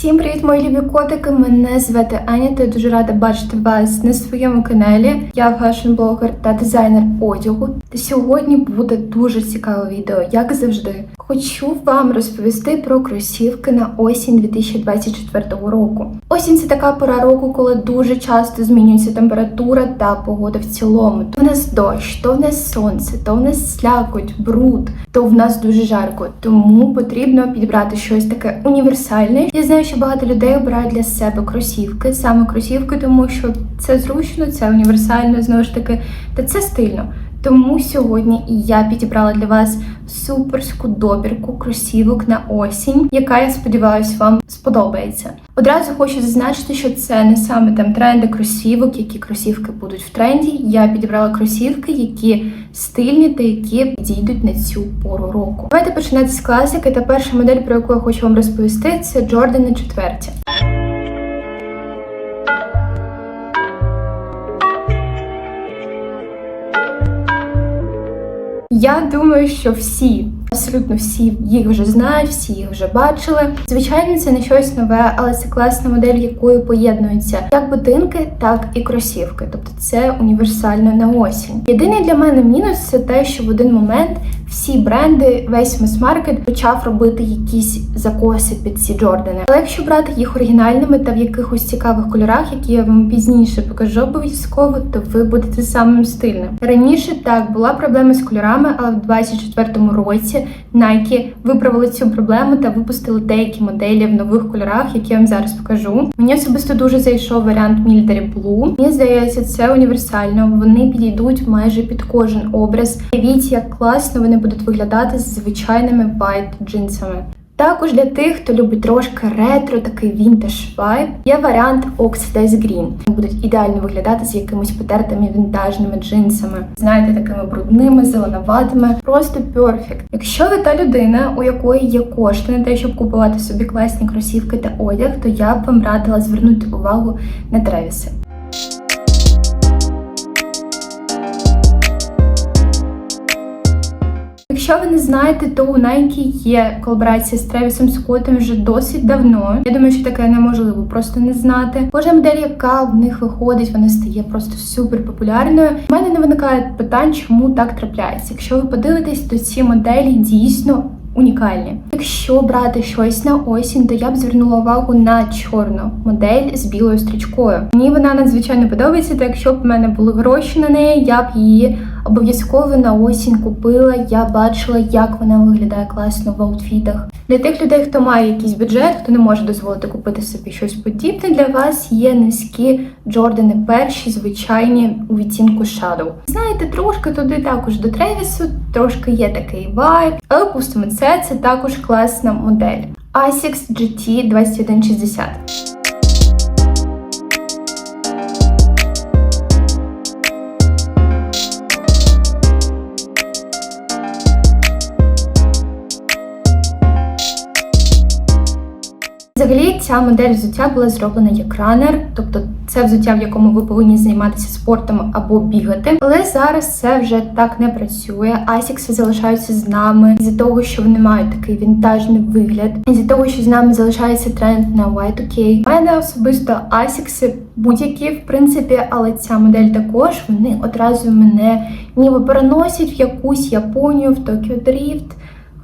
Всім привіт, мої любі котики! Мене звати Аня. та я дуже рада бачити вас на своєму каналі. Я фешн-блогер та дизайнер одягу. Та сьогодні буде дуже цікаве відео, як завжди. Хочу вам розповісти про кросівки на осінь 2024 року. Осінь це така пора року, коли дуже часто змінюється температура та погода в цілому. То в нас дощ, то в нас сонце, то в нас слякоть, бруд, то в нас дуже жарко. Тому потрібно підібрати щось таке універсальне. Я знаю, що багато людей обирають для себе кросівки, саме кросівки, тому що це зручно, це універсально знову ж таки, та це стильно. Тому сьогодні я підібрала для вас суперську добірку кросівок на осінь, яка я сподіваюся вам сподобається. Одразу хочу зазначити, що це не саме там тренди кросівок, які кросівки будуть в тренді. Я підібрала кросівки, які стильні та які підійдуть на цю пору року. Давайте починати з класики. Та перша модель, про яку я хочу вам розповісти, це Джордани четверті. Я думаю, що всі, абсолютно всі їх вже знають, всі їх вже бачили. Звичайно, це не щось нове, але це класна модель, якою поєднуються як будинки, так і кросівки. Тобто це універсально на осінь. Єдиний для мене мінус це те, що в один момент всі бренди, весь мас-маркет почав робити якісь закоси під ці Джордани. Але якщо брати їх оригінальними та в якихось цікавих кольорах, які я вам пізніше покажу обов'язково, то ви будете самим стильним. Раніше так була проблема з кольорами, але в 24-му році Nike виправили цю проблему та випустили деякі моделі в нових кольорах, які я вам зараз покажу. Мені особисто дуже зайшов варіант Military Blue. Мені здається, це універсально. Вони підійдуть майже під кожен образ. Дивіться, як класно вони будуть виглядати з звичайними white джинсами. Також для тих, хто любить трошки ретро, такий вінтаж вайб, є варіант Oxidize Green. Вони будуть ідеально виглядати з якимись потертими вінтажними джинсами. Знаєте, такими брудними, зеленоватими. Просто перфект. Якщо ви та людина, у якої є кошти на те, щоб купувати собі класні кросівки та одяг, то я б вам радила звернути увагу на Тревіси. Якщо ви не знаєте, то у Nike є колаборація з Тревісом Скоттом вже досить давно. Я думаю, що таке неможливо просто не знати. Кожна модель, яка в них виходить, вона стає просто супер популярною. У мене не виникає питань, чому так трапляється. Якщо ви подивитесь, то ці моделі дійсно. Унікальні. Якщо брати щось на осінь, то я б звернула увагу на чорну модель з білою стрічкою. Мені вона надзвичайно подобається, та якщо б в мене були гроші на неї, я б її обов'язково на осінь купила. Я бачила, як вона виглядає класно в аутфітах. Для тих людей, хто має якийсь бюджет, хто не може дозволити купити собі щось подібне, для вас є низькі Джордани перші, звичайні у відтінку Shadow. Знаєте, трошки туди також до Тревісу, трошки є такий вайб, але пустимо це, це також класна модель. Asics GT 2160. Взагалі, ця модель взуття була зроблена як ранер, тобто це взуття, в якому ви повинні займатися спортом або бігати. Але зараз це вже так не працює. Асікси залишаються з нами з-за того, що вони мають такий вінтажний вигляд, з-за того, що з нами залишається тренд на Y2K. У мене особисто асікси будь-які, в принципі, але ця модель також вони одразу мене ніби переносять в якусь Японію, в Токіо Дріфт.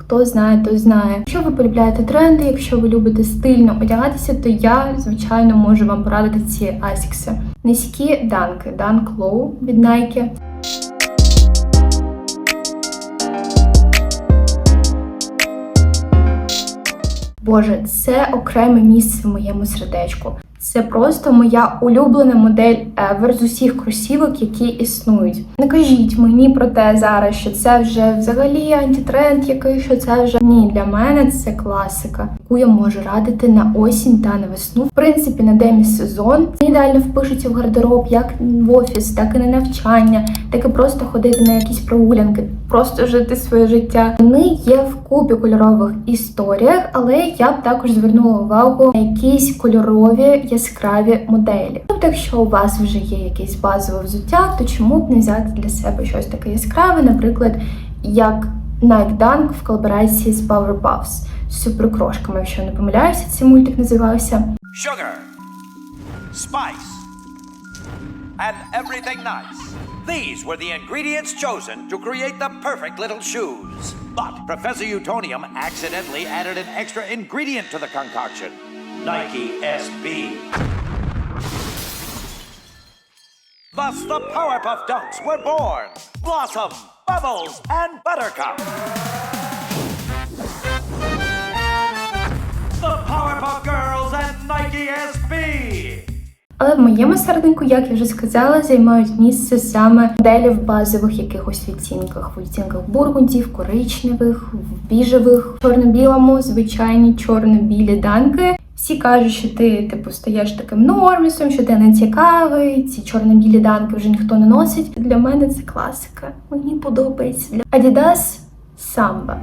Хто знає, той знає. Якщо ви полюбляєте тренди, якщо ви любите стильно одягатися, то я, звичайно, можу вам порадити ці асікси. Низькі данки, Dunk Low від Nike. Боже, це окреме місце в моєму сердечку. Це просто моя улюблена модель ever з усіх кросівок, які існують. Не кажіть мені про те зараз, що це вже взагалі антитренд, який що це вже ні. Для мене це класика, яку я можу радити на осінь та на весну. В принципі, на демі-сезон ідеально впишуться в гардероб, як в офіс, так і на навчання, так і просто ходити на якісь прогулянки, просто жити своє життя. Вони є в купі кольорових історіях, але я б також звернула увагу на якісь кольорові яскраві моделі. Тобто, якщо у вас вже є якесь базове взуття, то чому б не взяти для себе щось таке яскраве, наприклад, як Nike Dunk в колаборації з Power Puffs. суперкрошками, якщо не помиляюся, цей мультик називався. sugar, spice, and everything nice. These were the ingredients chosen to create the perfect little shoes. But Professor Utonium accidentally added an extra ingredient to the concoction Nike SB. Thus, the Powerpuff Dunks were born Blossom, Bubbles, and Buttercup. The Powerpuff Girls and Nike SB. Але в моєму серденьку, як я вже сказала, займають місце саме моделі в базових якихось відтінках. В відтінках бургундів, коричневих, в біжевих, чорно-білому, звичайні чорно-білі данки. Всі кажуть, що ти типу стаєш таким нормісом, що ти не цікавий. Ці чорно-білі данки вже ніхто не носить. Для мене це класика. Мені подобається. Adidas Samba.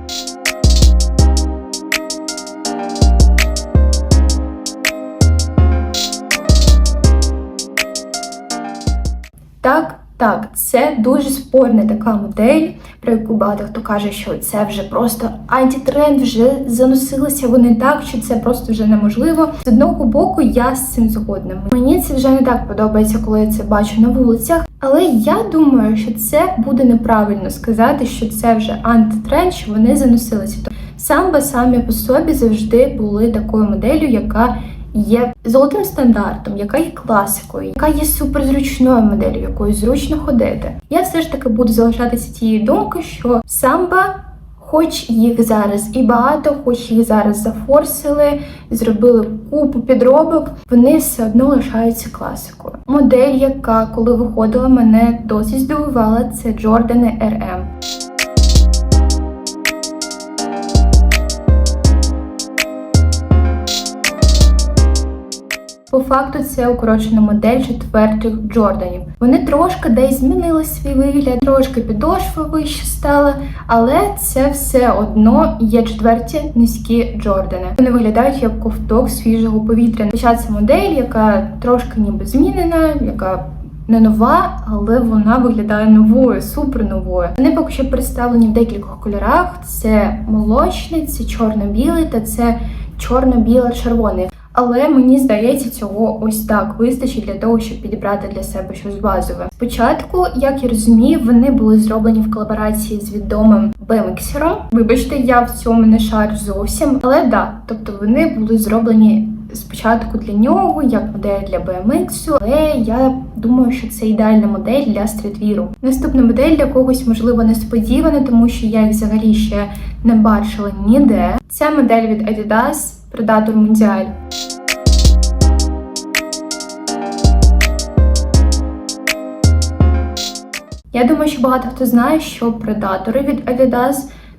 Так, так, це дуже спорна така модель, про яку багато хто каже, що це вже просто антитренд, вже заносилися вони так, що це просто вже неможливо. З одного боку, я з цим згодна. Мені це вже не так подобається, коли я це бачу на вулицях. Але я думаю, що це буде неправильно сказати, що це вже антитренд, що вони заносилися. Самбо самі по собі завжди були такою моделлю, яка є золотим стандартом, яка є класикою, яка є суперзручною моделлю, якою зручно ходити. Я все ж таки буду залишатися тієї думки, що самба. Хоч їх зараз і багато, хоч їх зараз зафорсили, зробили купу підробок, вони все одно лишаються класикою. Модель, яка коли виходила, мене досить здивувала, це Jordani RM. Факту це укорочена модель четвертих Джорданів. Вони трошки десь змінили свій вигляд, трошки підошва вище стала, але це все одно є четверті низькі Джордани. Вони виглядають як ковток свіжого повітря. Хоча це модель, яка трошки ніби змінена, яка не нова, але вона виглядає новою, супер новою. Вони поки що представлені в декількох кольорах: це молочний, це чорно-білий та це чорно-біло-червоний. Але мені здається, цього ось так вистачить для того, щоб підібрати для себе щось базове. Спочатку, як я розумію, вони були зроблені в колаборації з відомим беміксером. Вибачте, я в цьому не шарю зовсім, але да, тобто вони були зроблені спочатку для нього, як модель для BMX, але я думаю, що це ідеальна модель для стрітвіру. Наступна модель для когось можливо несподівана, тому що я їх взагалі ще не бачила ніде. Це модель від Adidas Predator Mundial. Я думаю, що багато хто знає, що предатори від Adidas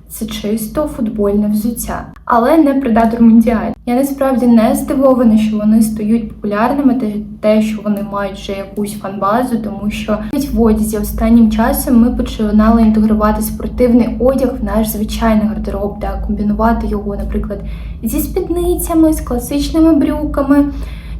це чисто футбольне взуття, але не предатор Мундіаль. Я насправді не здивована, що вони стають популярними, та те, що вони мають вже якусь фанбазу, тому що навіть в одязі останнім часом ми починали інтегрувати спортивний одяг в наш звичайний гардероб, та комбінувати його, наприклад, зі спідницями, з класичними брюками.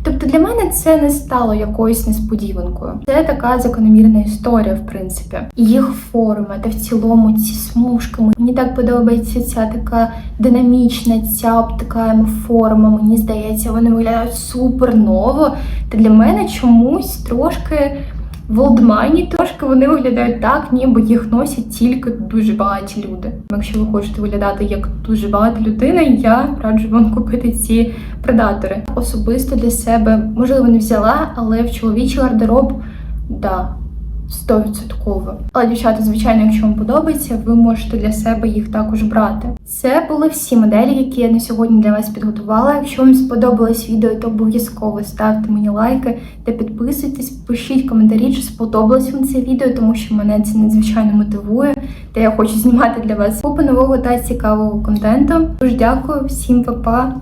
Тобто для мене це не стало якоюсь несподіванкою. Це така закономірна історія, в принципі. Їх форми та в цілому ці смужки. Мені так подобається ця така динамічна, ця обтикаема форма. Мені здається, вони виглядають супер ново. Та для мене чомусь трошки. В олдмані трошки вони виглядають так, ніби їх носять тільки дуже багаті люди. Якщо ви хочете виглядати як дуже багата людина, я раджу вам купити ці предатори. Особисто для себе, можливо, не взяла, але в чоловічий гардероб, да. 100%. Але, дівчата, звичайно, якщо вам подобається, ви можете для себе їх також брати. Це були всі моделі, які я на сьогодні для вас підготувала. Якщо вам сподобалось відео, то обов'язково ставте мені лайки та підписуйтесь, пишіть коментарі, чи сподобалось вам це відео, тому що мене це надзвичайно мотивує. Та я хочу знімати для вас купу нового та цікавого контенту. Тож дякую, всім па-па!